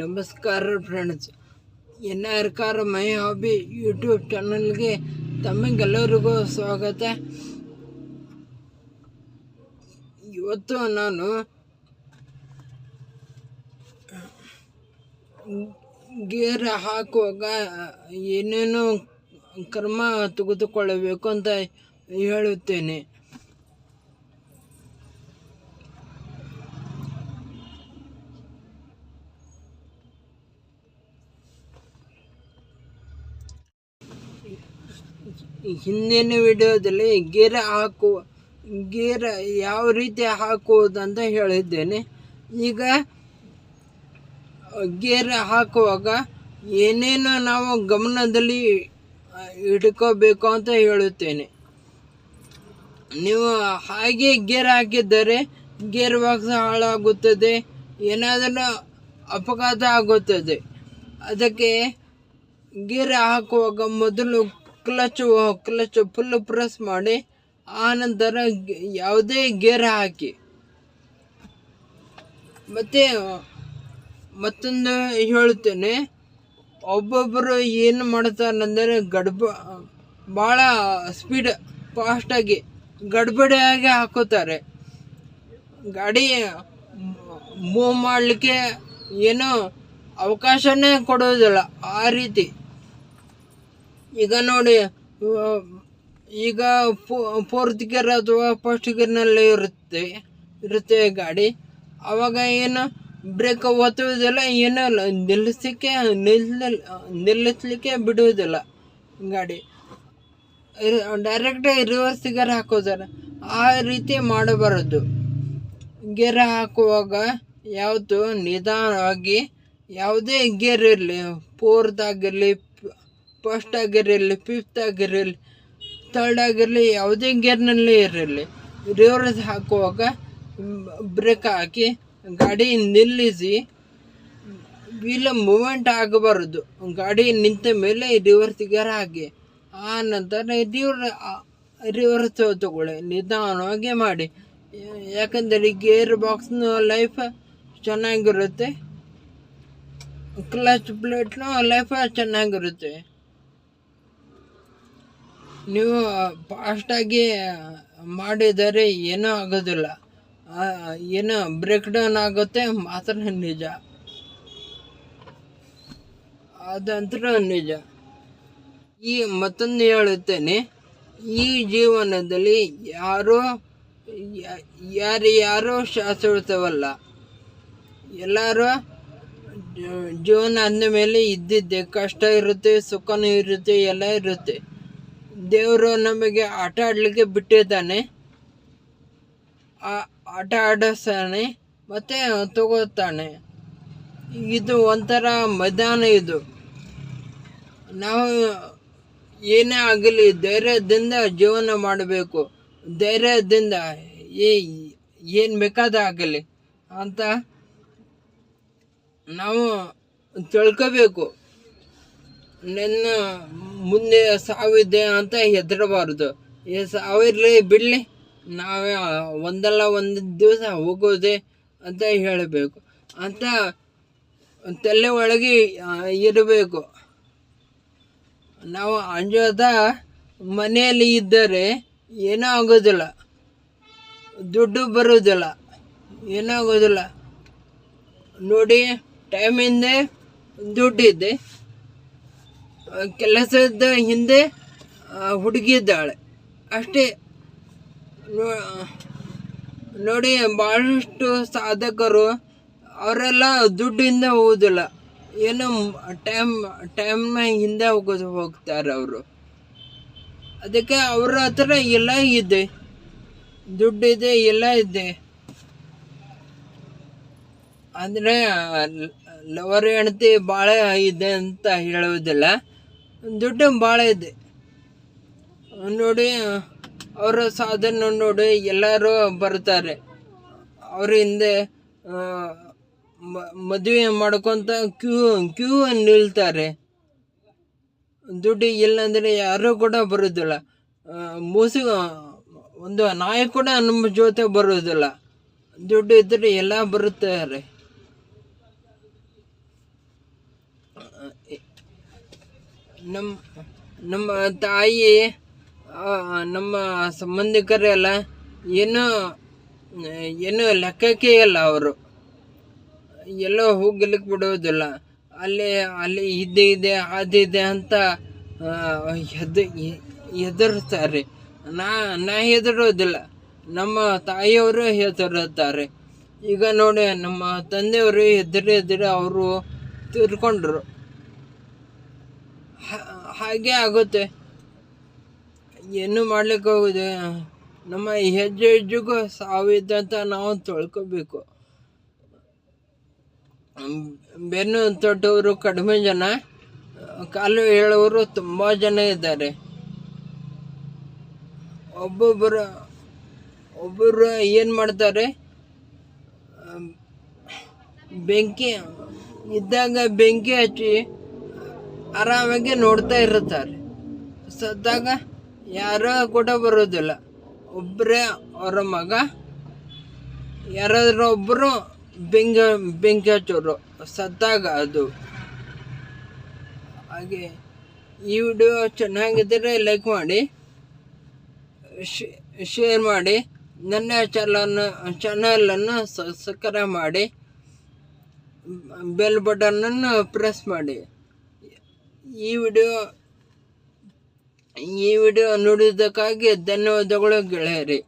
ನಮಸ್ಕಾರ friends N R car my hobby YouTube ಚಾನಲ್ಗೆ ತಮಗೆಲ್ಲರಿಗೂ ಸ್ವಾಗತ. ಇವತ್ತು ನಾನು ಗೇರ್ ಹಾಕುವಾಗ ಏನೇನು ಕ್ರಮ ತೆಗೆದುಕೊಳ್ಳಬೇಕು ಅಂತ ಹೇಳುತ್ತೇನೆ. ಹಿಂದಿನ ವಿಡಿಯೋದಲ್ಲಿ ಗೇರ್ ಹಾಕುವ ಗೇರ್ ಯಾವ ರೀತಿ ಹಾಕುವುದಂತ ಹೇಳಿದ್ದೇನೆ. ಈಗ ಗೇರ್ ಹಾಕುವಾಗ ಏನೇನು ನಾವು ಗಮನದಲ್ಲಿ ಇಟ್ಕೋಬೇಕು ಅಂತ ಹೇಳುತ್ತೇನೆ. ನೀವು ಹಾಗೆ ಗೇರ್ ಹಾಕಿದ್ದರೆ ಗೇರ್ ಬಾಕ್ಸ್ ಹಾಳಾಗುತ್ತದೆ, ಏನಾದರೂ ಅಪಘಾತ ಆಗುತ್ತದೆ. ಅದಕ್ಕೆ ಗೇರ್ ಹಾಕುವಾಗ ಮೊದಲು ಕ್ಲಚ್ ಕ್ಲಚ್ ಫುಲ್ ಪ್ರೆಸ್ ಮಾಡಿ ಆನಂತರ ಯಾವುದೇ ಗೇರ್ ಹಾಕಿ. ಮತ್ತು, ಮತ್ತೊಂದು ಹೇಳ್ತೇನೆ ಒಬ್ಬೊಬ್ಬರು ಏನು ಮಾಡ್ತಾರಂದರೆ ಗಡ್ಬ ಭಾಳ ಸ್ಪೀಡ್ ಫಾಸ್ಟಾಗಿ ಗಡ್ಬಡಿಯಾಗಿ ಹಾಕೋತಾರೆ. ಗಾಡಿ ಮೂವ್ ಮಾಡಲಿಕ್ಕೆ ಏನೋ ಅವಕಾಶನೇ ಕೊಡೋದಿಲ್ಲ ಆ ರೀತಿ. ಈಗ ನೋಡಿ ಈಗ ಫೋರ್ತ್ ಗೇರ್ ಅಥವಾ ಫಸ್ಟ್ ಗೇರ್ನಲ್ಲಿ ಇರುತ್ತೆ ಇರುತ್ತೆ ಗಾಡಿ. ಆವಾಗ ಏನು ಬ್ರೇಕ್ ಒತ್ತುವುದಿಲ್ಲ, ಏನೂ ಇಲ್ಲ ನಿಲ್ಲಿಸಲಿಕ್ಕೆ ನಿಲ್ಲ ನಿಲ್ಲಿಸಲಿಕ್ಕೆ ಬಿಡುವುದಿಲ್ಲ ಗಾಡಿ. ಡೈರೆಕ್ಟ್ ರಿವರ್ಸ್ ಗೇರ್ ಹಾಕೋದಾರೆ ಆ ರೀತಿ ಮಾಡಬಾರದು. ಗೇರ್ ಹಾಕುವಾಗ ಯಾವುದು ನಿಧಾನವಾಗಿ, ಯಾವುದೇ ಗೇರ್ ಇರಲಿ ಫೋರ್ತ್ ಆಗಿರಲಿ ಫಸ್ಟ್ ಆಗಿರಲಿ ಫಿಫ್ತ್ ಆಗಿರಲಿ ಥರ್ಡ್ ಆಗಿರಲಿ, ಯಾವುದೇ ಗೇರ್ನಲ್ಲಿ ಇರಲಿ. ರಿವರ್ಸ್ ಹಾಕುವಾಗ ಬ್ರೇಕ್ ಹಾಕಿ ಗಾಡಿ ನಿಲ್ಲಿಸಿ ವೀಲ್ ಮೂಮೆಂಟ್ ಆಗಬಾರದು. ಗಾಡಿ ನಿಂತ ಮೇಲೆ ರಿವರ್ಸ್ ಗೇರ್ ಹಾಕಿ ಆ ನಂತರ ರಿವರ್ ರಿವರ್ಸ್ ತಗೊಳ್ಳಿ, ನಿಧಾನವಾಗಿ ಮಾಡಿ. ಯಾಕಂದರೆ ಗೇರ್ ಬಾಕ್ಸ್ನ ಲೈಫ್ ಚೆನ್ನಾಗಿರುತ್ತೆ. ಕ್ಲಚ್ ಪ್ಲೇಟ್ನ ಲೈಫ್ ಚೆನ್ನಾಗಿರುತ್ತೆ. ನೀವು ಫಾಸ್ಟಾಗಿ ಮಾಡಿದರೆ ಏನೂ ಆಗೋದಿಲ್ಲ. ಏನು ಬ್ರೇಕ್ ಡೌನ್ ಆಗುತ್ತೆ, ಮಾತ್ರ ನಿಜ. ಅದಂತೂ ನಿಜ. ಈ ಮತ್ತೊಂದು ಹೇಳುತ್ತೇನೆ, ಈ ಜೀವನದಲ್ಲಿ ಯಾರೋ ಯಾರು ಯಾರು ಯಾರೋ ಶಾಶ್ವತವಲ್ಲ. ಎಲ್ಲರೂ ಜೀವನ ಅಂದ ಮೇಲೆ ಇದ್ದಿದ್ದೆ, ಕಷ್ಟ ಇರುತ್ತೆ, ಸುಖನೂ ಇರುತ್ತೆ, ಎಲ್ಲ ಇರುತ್ತೆ. ದೇವರು ನಮಗೆ ಆಟ ಆಡಲಿಕ್ಕೆ ಬಿಟ್ಟಿದ್ದಾನೆ. ಆಟ ಆಡಿಸ್ತಾನೆ, ಮತ್ತು ತಗೋತಾನೆ. ಇದು ಒಂಥರ ಮೈದಾನ ಇದು. ನಾವು ಏನೇ ಆಗಲಿ ಧೈರ್ಯದಿಂದ ಜೀವನ ಮಾಡಬೇಕು. ಧೈರ್ಯದಿಂದ ಏ, ಏನು ಬೇಕಾದ ಆಗಲಿ ಅಂತ ನಾವು ತಿಳ್ಕೋಬೇಕು. ನನ್ನ ಮುಂದೆ ಸಾವಿದೆ ಅಂತ ಹೆದರಬಾರ್ದು. ಏ ಸಾವಿರಲಿ ಬಿಡಲಿ. ನಾವೇ ಒಂದಲ್ಲ ಒಂದು ದಿವಸ ಹೋಗೋದೆ ಅಂತ ಹೇಳಬೇಕು. ಅಂತ ತಲೆ ಒಳಗೆ ಇರಬೇಕು. ನಾವು ಅಂಜೋದ ಮನೆಯಲ್ಲಿ ಇದ್ದರೆ ಏನೂ ಆಗೋದಿಲ್ಲ. ದುಡ್ಡು ಬರೋದಿಲ್ಲ. ಏನೂ ಆಗೋದಿಲ್ಲ. ನೋಡಿ, ಟೈಮಿಂದೆ ದುಡ್ಡಿದೆ. ಕೆಲಸದ ಹಿಂದೆ ಹುಡುಗಿದ್ದಾಳೆ. ಅಷ್ಟೇ. ನೋಡಿ ಭಾಳಷ್ಟು ಸಾಧಕರು, ಅವರೆಲ್ಲ ದುಡ್ಡಿಂದ ಹೋಗೋದಿಲ್ಲ ಏನು ಟೈಮ್, ಟೈಮ್ನ ಹಿಂದೆ ಹೋಗೋದು ಹೋಗ್ತಾರೆ ಅವರು. ಅದಕ್ಕೆ ಅವ್ರ ಹತ್ರ ಎಲ್ಲ ಇದೆ. ದುಡ್ಡಿದೆ, ಎಲ್ಲ ಇದೆ. ಅಂದರೆ, ಲವರ್ ಹೆಂಡತಿ ಭಾಳ ಇದೆ ಅಂತ ಹೇಳುವುದಿಲ್ಲ ದುಡ್ಡು ಭಾಳ ಇದೆ. ನೋಡಿ, ಅವರ ಸಾಧನ ನೋಡಿ ಎಲ್ಲರೂ ಬರ್ತಾರೆ ಅವ್ರ ಹಿಂದೆ ಮದುವೆ ಮಾಡ್ಕೊತ ಕ್ಯೂ ಕ್ಯೂ ನಿಲ್ತಾರೆ. ದುಡ್ಡು ಇಲ್ಲಾಂದರೆ ಯಾರೂ ಕೂಡ ಬರೋದಿಲ್ಲ. ಮೂಸು, ಒಂದು ನಾಯಿ ಕೂಡ ನಮ್ಮ ಜೊತೆ ಬರೋದಿಲ್ಲ. ದುಡ್ಡು ಇದ್ದರೆ ಎಲ್ಲ ಬರುತ್ತಾರೆ. ನಮ್ಮ ನಮ್ಮ ತಾಯಿ ನಮ್ಮ ಸಂಬಂಧಿಕರೆಲ್ಲ ಏನು ಏನು ಲೆಕ್ಕಕ್ಕೆ ಇಲ್ಲ ಅವರು. ಎಲ್ಲೋ ಹೋಗ್ಲಿಕ್ಕೆ ಬಿಡೋದಿಲ್ಲ. ಅಲ್ಲಿ ಅಲ್ಲಿ ಇದೆ ಇದೆ ಅದಿದೆ ಅಂತ ಹೆದ ಹೆದರ್ತಾರೆ ನಾ ನಾ ಹೆದರೋದಿಲ್ಲ. ನಮ್ಮ ತಾಯಿಯವರು ಹೆದರುತ್ತಾರೆ. ಈಗ ನೋಡಿ, ನಮ್ಮ ತಂದೆಯವರು ಹೆದರಿ ಹೆದರಿ ಅವರು ತೀರ್ಕೊಂಡ್ರು. ಹಾಗೆ ಆಗುತ್ತೆ. ಏನು ಮಾಡ್ಲಿಕ್ಕೆ ಹೋಗುದು ನಮ್ಮ ಹೆಜ್ಜೆ ಹೆಜ್ಜೆಗೂ ಸಾವಿದ್ದಂತ ನಾವು ತೊಳ್ಕೋಬೇಕು. ಬೆನ್ನು ತೊಟ್ಟವರು ಕಡಿಮೆ ಜನ, ಕಾಲು ಹೇಳೋರು ತುಂಬ ಜನ ಇದ್ದಾರೆ. ಒಬ್ಬೊಬ್ಬರು ಒಬ್ಬರು ಏನು ಮಾಡ್ತಾರೆ? ಬೆಂಕಿ, ಇದ್ದಾಗ ಬೆಂಕಿ ಹಚ್ಚಿ ಆರಾಮಾಗಿ ನೋಡ್ತಾ ಇರುತ್ತಾರೆ. ಸತ್ತಾಗ ಯಾರೋ ಕೂಡ ಬರೋದಿಲ್ಲ. ಒಬ್ಬರೇ ಅವರ ಮಗ, ಯಾರಾದರೂ ಒಬ್ಬರು ಬೆಂಗ ಬೆಂಕಿ ಹಚ್ಚೋರು ಸತ್ತಾಗ ಅದು. ಹಾಗೆ ಈ ವಿಡಿಯೋ ಚೆನ್ನಾಗಿದ್ದರೆ ಲೈಕ್ ಮಾಡಿ ಶೇರ್ ಮಾಡಿ, ನನ್ನ ಚಾನಲನ್ನು ಚಾನಲನ್ನು ಸಬ್ಸ್ಕ್ರೈಬ್ ಮಾಡಿ, ಬೆಲ್ ಬಟನನ್ನು ಪ್ರೆಸ್ ಮಾಡಿ. ಈ ವಿಡಿಯೋ ಈ ವಿಡಿಯೋ ನೋಡಿದ್ದಕ್ಕಾಗಿ ಧನ್ಯವಾದಗಳು ಗೆಳೆಯರಿ.